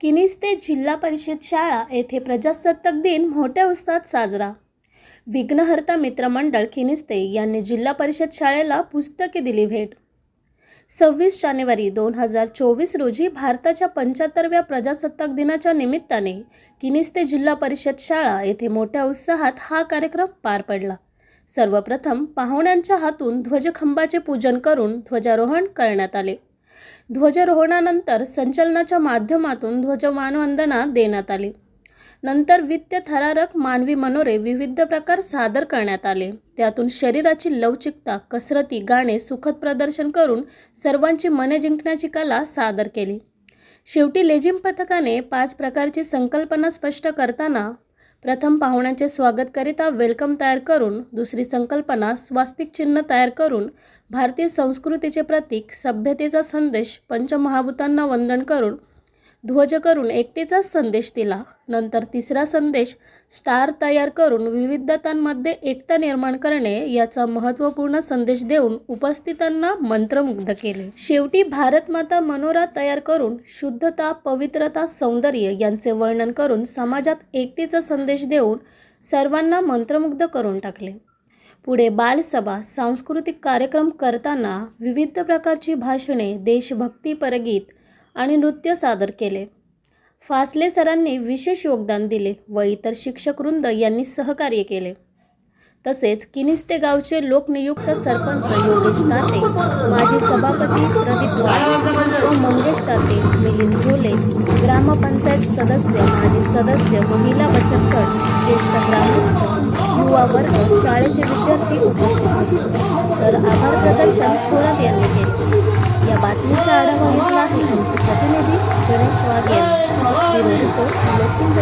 किनिस्ते जिल्हा परिषद शाळा येथे प्रजासत्ताक दिन मोठ्या उत्साहात साजरा. विघ्नहर्ता मित्रमंडळ खिनिस्ते यांनी जिल्हा परिषद शाळेला पुस्तके दिली भेट. सव्वीस जानेवारी दोन हजार चोवीस रोजी भारताच्या पंच्याहत्तरव्या प्रजासत्ताक दिनाच्या निमित्ताने किनिस्ते जिल्हा परिषद शाळा येथे मोठ्या उत्साहात हा कार्यक्रम पार पडला. सर्वप्रथम पाहुण्यांच्या हातून ध्वजखंबाचे पूजन करून ध्वजारोहण करण्यात आले. ध्वजारोहणानंतर संचलनाच्या माध्यमातून ध्वजमानवंदना देण्यात आली. नंतर वित्त थरारक मानवी मनोरे विविध प्रकार सादर करण्यात आले. त्यातून शरीराची लवचिकता कसरती गाणे सुखद प्रदर्शन करून सर्वांची मने जिंकण्याची कला सादर केली. शेवटी लेझिम पथकाने पाच प्रकारची संकल्पना स्पष्ट करताना प्रथम पाहुण्यांचे स्वागतकरिता वेलकम तयार करून दुसरी संकल्पना स्वास्तिक चिन्ह तयार करून भारतीय संस्कृतीचे प्रतीक सभ्यतेचा संदेश पंचमहाभूतांना वंदन करून ध्वज करून एकतेचा संदेश दिला. नंतर तिसरा संदेश स्टार तयार करून विविधतांमध्ये एकता निर्माण करणे याचा महत्त्वपूर्ण संदेश देऊन उपस्थितांना मंत्रमुग्ध केले. शेवटी भारतमाता मनोरा तयार करून शुद्धता पवित्रता सौंदर्य यांचे वर्णन करून समाजात एकतेचा संदेश देऊन सर्वांना मंत्रमुग्ध करून टाकले. पुढे बालसभा सांस्कृतिक कार्यक्रम करताना विविध प्रकारची भाषणे देशभक्तीपर गीत आणि नृत्य सादर केले. फासले सरांनी विशेष योगदान दिले व इतर शिक्षकवृंद यांनी सहकार्य केले. तसेच किनिस्ते गावचे लोकनियुक्त सरपंच योगेश ताते माजी सभापती प्रदीप वाघ व मंगेश ताते मिलिंद झोले ग्रामपंचायत सदस्य माजी सदस्य महिला बचत गट ज्येष्ठ ग्रामस्थ युवा वर्ग शाळेचे विद्यार्थी उपस्थित होते. तर आभार प्रदर्शन थोरात यांनी केले. ಪ್ರತಿನಿಧಿ ಪ್ರತಿನಿಧಿ ಗಣೇಶವಾಗಿ ಇರುವುದು ಲೋಕಿಂದ